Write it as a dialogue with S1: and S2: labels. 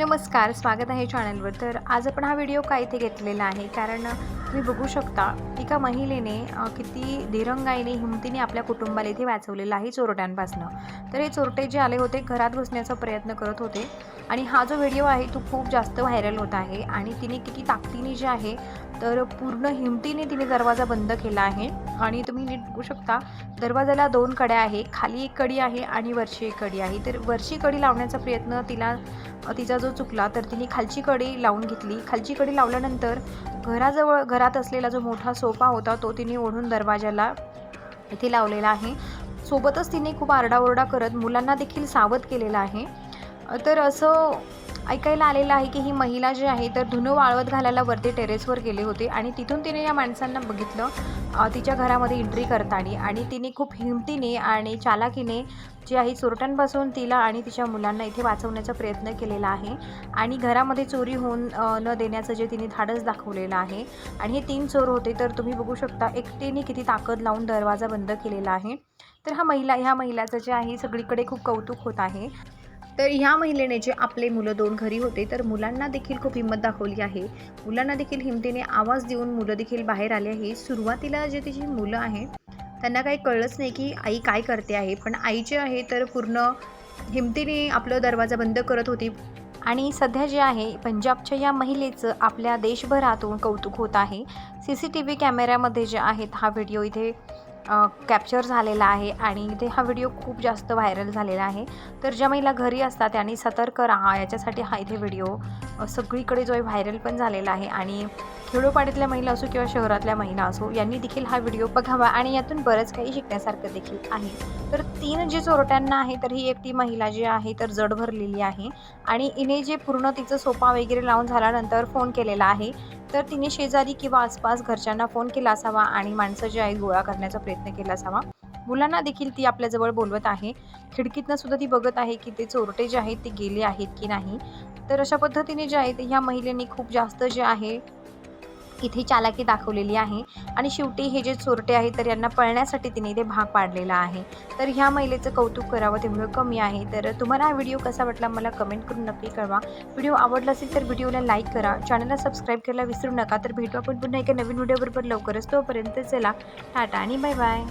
S1: नमस्कार स्वागत आहे चॅनलवर. तर आज आपण हा व्हिडिओ का इथे घेतलेला आहे? कारण तुम्ही बघू शकता एका महिलेने किती दिरंगाईने हिमतीने आपल्या कुटुंबाला इथे वाचवलेलं आहे चोरट्यांपासनं. तर हे चोरटे जे आले होते घरात घुसण्याचा प्रयत्न करत होते. आणि हा जो व्हिडिओ आहे तो खूप जास्त व्हायरल होत आहे. आणि तिने किती ताकदीने जे आहे तर पूर्ण हिमतीने तिने दरवाजा बंद केला आहे. आणि तुम्ही नीट बघू शकता दरवाजाला दोन कड्या आहे खाली एक कडी आहे आणि वरची एक कडी आहे. तर वरची कडी लावण्याचा प्रयत्न तिला तिचा जो चुकला तर तिने खालची कडी लावून घेतली. खालची कडी लावल्यानंतर घराजवळ घरात असलेला जो मोठा सोफा होता तो तिने ओढून दरवाजाला इथे लावलेला आहे. सोबतच तिने खूप आरडाओरडा करत मुलांना देखील सावध केलेला आहे. तर असं ऐकायला आलेलं आहे की ही महिला जी आहे तर धुनं वाळवत घालायला वरती टेरेसवर गेले होते आणि तिथून तिने या माणसांना बघितलं तिच्या घरामध्ये एंट्री करताना. आणि तिने खूप हिमतीने आणि चालाकीने जी आहे चोरट्यांपासून तिला आणि तिच्या मुलांना इथे वाचवण्याचा प्रयत्न केलेला आहे. आणि घरामध्ये चोरी होऊन न देण्याचं जे तिने धाडस दाखवलेलं आहे. आणि हे तीन चोर होते तर तुम्ही बघू शकता एकटीने किती ताकद लावून दरवाजा बंद केलेला आहे. तर हा महिला ह्या महिलाचं जे आहे सगळीकडे खूप कौतुक होत आहे. तर ह्या महिलेने जे आपले मुलं दोन घरी होते तर मुलांना देखील खूप हिंमत दाखवली आहे. मुलांना देखील हिमतीने आवाज देऊन मुलं देखील बाहेर आले आहे. सुरुवातीला जे तिची मुलं आहे त्यांना काही कळलंच नाही की आई काय करते आहे. पण आई जे आहे तर पूर्ण हिमतीने आपलं दरवाजा बंद करत होती. आणि सध्या जे आहे पंजाबच्या या महिलेचं आपल्या देशभरातून कौतुक होत आहे. सी सी टी व्ही कॅमेऱ्यामध्ये जे आहेत हा व्हिडिओ इथे कॅप्चर झालेला आहे आणि इथे हा व्हिडिओ खूप जास्त व्हायरल झालेला आहे. तर ज्या महिला घरी असतात त्यांनी सतर्क राहा. याच्यासाठी हा इथे व्हिडिओ सगळीकडे जो आहे व्हायरल पण झालेला आहे. आणि खेडोपाड्यातल्या महिला असो किंवा शहरातल्या महिला असो यांनी देखील हा व्हिडिओ बघावा आणि यातून बरंच काही शिकण्यासारखं देखील आहे. तर तीन जे चोरट्यांना आहे तर ही एकटी महिला जी आहे तर जड भरलेली आहे. आणि इने जे पूर्ण तिचं सोफा वगैरे लावून झाल्यानंतर फोन केलेला आहे तर तिने शेजारी किंवा आसपास घरच्यांना फोन केला असावा आणि माणसं जे आहे गोळा करण्याचा प्रयत्न केला असावा. मुलांना देखील ती आपल्याजवळ बोलवत आहे. खिडकीतनं सुद्धा ती बघत आहे की ते चोरटे जे आहेत ते गेले आहेत की नाही. तर अशा पद्धतीने जे आहे ह्या महिलेने खूप जास्त जे आहे इथे चालाकी दाखवलेली आहे. आणि शेवटी हे जे चोरटे आहे तर यांना पळण्यासाठी तिने इथे भाग पाडलेला आहे. तर ह्या महिलेचं कौतुक करावं तेवढं कमी आहे. तर तुम्हाला हा व्हिडिओ कसा वाटला मला कमेंट करून नक्की कळवा. व्हिडिओ आवडला असेल तर व्हिडिओला लाईक करा. चॅनलला सबस्क्राईब करायला विसरू नका. तर भेटू आपण पुन्हा एका नवीन व्हिडिओबरोबर लवकरच. तोपर्यंत चला टाटा आणि बाय बाय